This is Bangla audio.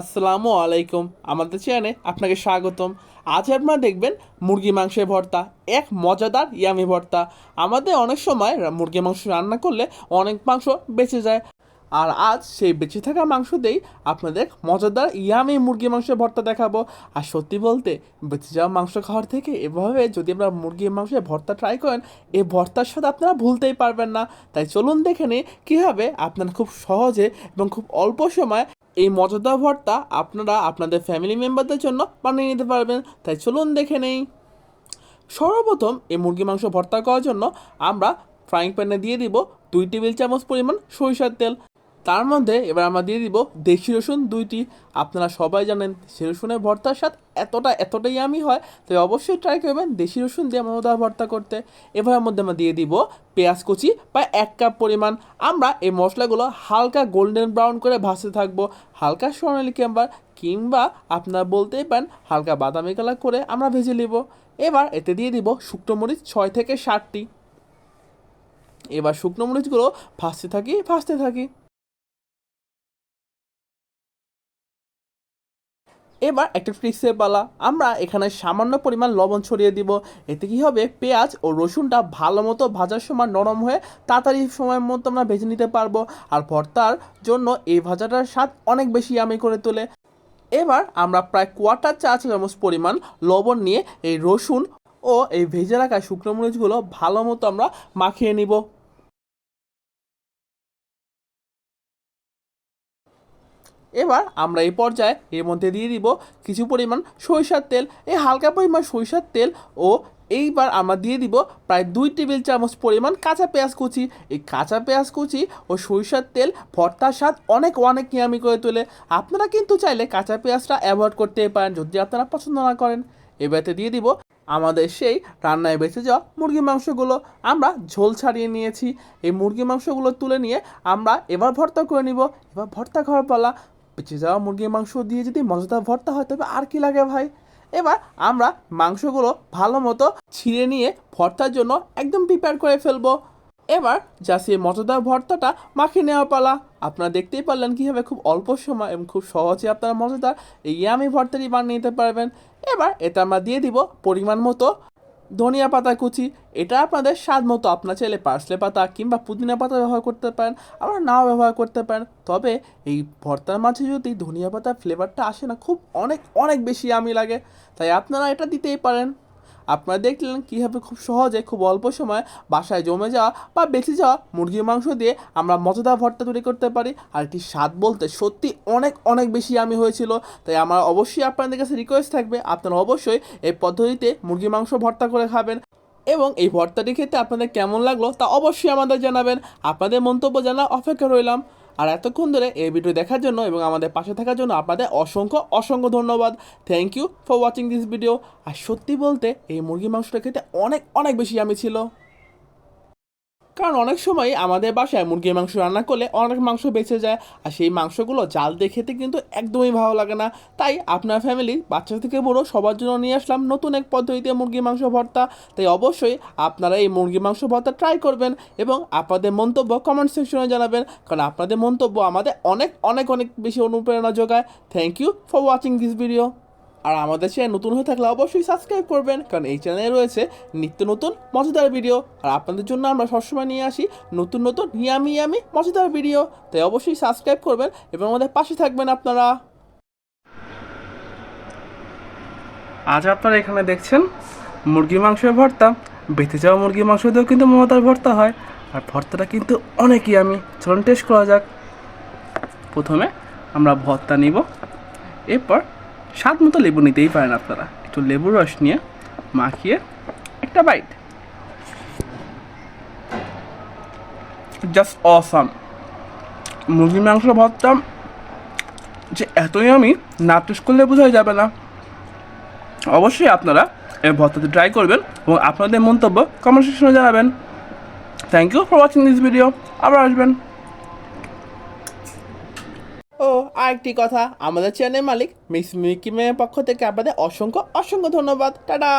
আসসালামু আলাইকুম। আমাদের চ্যানেলে আপনাকে স্বাগতম। আজ আপনারা দেখবেন মুরগি মাংসের ভর্তা, এক মজাদার ইয়ামি ভর্তা। আমাদের অনেক সময় মুরগি মাংস রান্না করলে অনেক মাংস বেঁচে যায়। আর আজ সেই বেঁচে থাকা মাংস দিয়েই আপনাদের মজাদার ইয়ামি মুরগি মাংসের ভর্তা দেখাবো। আর সত্যি বলতে, বেঁচে যাওয়া মাংস খাওয়ার থেকে এভাবে যদি আপনারা মুরগির মাংসের ভর্তা ট্রাই করেন এই ভর্তার স্বাদ আপনারা ভুলতেই পারবেন না। তাই চলুন দেখে নিই কীভাবে আপনারা খুব সহজে এবং খুব অল্প সময় এই মজাদার ভর্তা আপনারা আপনাদের ফ্যামিলি মেম্বারদের জন্য বানিয়ে নিতে পারবেন। তাই চলুন দেখে নেই। সর্বপ্রথম এই মুরগি মাংস ভর্তা করার জন্য আমরা ফ্রাইং প্যানে দিয়ে দিব দুই টেবিল চামচ পরিমাণ সরিষার তেল। তার মধ্যে এবার আমরা দিয়ে দিব দেশি রসুন দুইটি। আপনারা সবাই জানেন দেশি রসুনের ভর্তার স্বাদ এতটা, এতটাই আমি হয়, তাই অবশ্যই ট্রাই করবেন দেশি রসুন দিয়ে মজাদার ভর্তা করতে। এবার মধ্যে আমরা দিয়ে দিব পেঁয়াজ কুচি বা এক কাপ পরিমাণ। আমরা এই মশলাগুলো হালকা গোল্ডেন ব্রাউন করে ভাজতে থাকব। হালকা সোনালি কিংবা কিংবা আপনারা বলতেই পারেন হালকা বাদামি কালার করে আমরা ভেজে নিব। এবার এতে দিয়ে দিব শুকনো মরিচ ছয় থেকে ষাটটি এবার শুকনো মরিচগুলো ভাজতে থাকি ভাজতে থাকি। এবার একটা ট্রিক্সের পালা আমরা এখানে সামান্য পরিমাণ লবণ ছড়িয়ে দিব। এতে কি হবে? পেঁয়াজ ও রসুনটা ভালো মতো ভাজার সময় নরম হয়ে তাড়াতাড়ি সময়ের মতো আমরা ভেজে নিতে পারব। আর ভর্তার জন্য এই ভাজাটার স্বাদ অনেক বেশি আমি করে তোলে। এবার আমরা প্রায় কোয়ার্টার চা চামচ পরিমাণ লবণ নিয়ে এই রসুন ও এই ভেজে রাখা শুকনো মরিচগুলো ভালো মতো আমরা মাখিয়ে নিব। এবার আমরা এই পর্যায়ে এর মধ্যে দিয়ে দিব কিছু পরিমাণ সরিষার তেল। এই হালকা পরিমাণ সরিষার তেল ও এইবার আমরা দিয়ে দিব প্রায় দুই টেবিল চামচ পরিমাণ কাঁচা পেঁয়াজ কুচি। এই কাঁচা পেঁয়াজ কুচি ও সরিষার তেল ভর্তার স্বাদ অনেক অনেক নিয়ামি করে তোলে। আপনারা কিন্তু চাইলে কাঁচা পেঁয়াজটা অ্যাভয়েড করতে পারেন যদি আপনারা পছন্দ না করেন। এবারে দিয়ে দিব আমাদের সেই রান্নায় বেঁচে যাওয়া মুরগি মাংসগুলো। আমরা ঝোল ছাড়িয়ে নিয়েছি। এই মুরগি মাংসগুলো তুলে নিয়ে আমরা এবার ভর্তা করে নিব। এবার ভর্তা খাওয়ার পালা বেঁচে যাওয়া মুরগির মাংস দিয়ে যদি মজাদার ভর্তা হয়, তবে আর কি লাগে ভাই? এবার আমরা মাংসগুলো ভালো মতো ছিঁড়ে নিয়ে ভর্তার জন্য একদম প্রিপেয়ার করে ফেলব। এবার যা সেই মজাদার ভর্তাটা মাখিয়ে নেওয়া পালা। আপনারা দেখতেই পারলেন কীভাবে খুব অল্প সময় এবং খুব সহজে আপনারা মজাদার এই ইয়ামি ভর্তাটি বানিয়ে নিতে পারবেন। এবার এটা আমরা দিয়ে দিব পরিমাণ মতো ধনিয়া পাতা কুচি, এটা আপনাদের স্বাদ মতো আপনার চাইলে পার্সলে পাতা কিংবা পুদিনা পাতা ব্যবহার করতে পারেন, আবার নাও ব্যবহার করতে পারেন। তবে এই ভর্তার মাঝে যদি ধনিয়া পাতার ফ্লেভারটা আসে না, খুব অনেক অনেক বেশি আমি লাগে, তাই আপনারা এটা দিতেই পারেন। আপনারা দেখলেন কীভাবে খুব সহজে, খুব অল্প সময় বাসায় জমে যাওয়া বা বেঁচে যাওয়া মুরগির মাংস দিয়ে আমরা মজাদার ভর্তা তৈরি করতে পারি। আর এটি স্বাদ বলতে সত্যি অনেক অনেক বেশি আমি হয়েছিল। তাই আমার অবশ্যই আপনাদের কাছে রিকোয়েস্ট থাকবে, আপনারা অবশ্যই এই পদ্ধতিতে মুরগির মাংস ভর্তা করে খাবেন। এবং এই ভর্তাটি খেতে আপনাদের কেমন লাগল তা অবশ্যই আমাদের জানাবেন। আপনাদের মন্তব্য জানা অপেক্ষা রইলাম। আর এতক্ষণ ধরে এই ভিডিও দেখার জন্য এবং আমাদের পাশে থাকার জন্য আপনাদের অসংখ্য অসংখ্য ধন্যবাদ। Thank you for watching this video আর সত্যি বলতে, এই মুরগি মাংসটা খেতে অনেক অনেক বেশি আমি ছিল। কারণ অনেক সময় আমাদের বাসায় মুরগির মাংস রান্না করলে অনেক মাংস বেঁচে যায়, আর সেই মাংসগুলো জাল দিয়ে খেতে কিন্তু একদমই ভালো লাগে না। তাই আপনার ফ্যামিলি বাচ্চা থেকে বড় সবার জন্য নিয়ে আসলাম নতুন এক পদ্ধতিতে মুরগির মাংস ভর্তা। তাই অবশ্যই আপনারা এই মুরগির মাংস ভর্তা ট্রাই করবেন এবং আপনাদের মন্তব্য কমেন্ট সেকশনে জানাবেন, কারণ আপনাদের মন্তব্য আমাদের অনেক অনেক অনেক বেশি অনুপ্রেরণা যোগায়। Thank you for watching this video আর আমাদের চ্যানেল নতুন হয়ে থাকলে অবশ্যই সাবস্ক্রাইব করবেন, কারণ এই চ্যানেলে রয়েছে নিত্য নতুন মজাদার ভিডিও আর আপনাদের জন্য আমরা সবসময় নিয়ে আসি নতুন নতুন ইয়ামি ইয়ামি মজাদার ভিডিও তাই অবশ্যই সাবস্ক্রাইব করবেন এবং আমাদের পাশে থাকবেন আপনারা। আজ আপনারা এখানে দেখছেন মুরগি মাংসের ভর্তা। বেঁচে যাওয়া মুরগির মাংস দিয়েও কিন্তু মমতার ভর্তা হয়। আর ভর্তাটা কিন্তু অনেকই আমি চলুন টেস্ট করা যাক। প্রথমে আমরা ভর্তা নিব। এরপর স্বাদ মতো লেবু নিতেই পারেন আপনারা। একটু লেবুর রস নিয়ে মাখিয়ে একটা বাইট। Just awesome. মুরগির মাংস ভর্তা যে এতই আমি না করলে বোঝাই যাবে না। অবশ্যই আপনারা এই ভর্তাটি ট্রাই করবেন এবং আপনাদের মন্তব্য কমেন্ট সেকশনে জানাবেন। Thank you for watching this video আবার আসবেন। ও, আরেকটি কথা। আমাদের চ্যানেল মালিক মিস মিকি মেয়ের পক্ষ থেকে আপনাদের অসংখ্য অসংখ্য ধন্যবাদ। টাটা!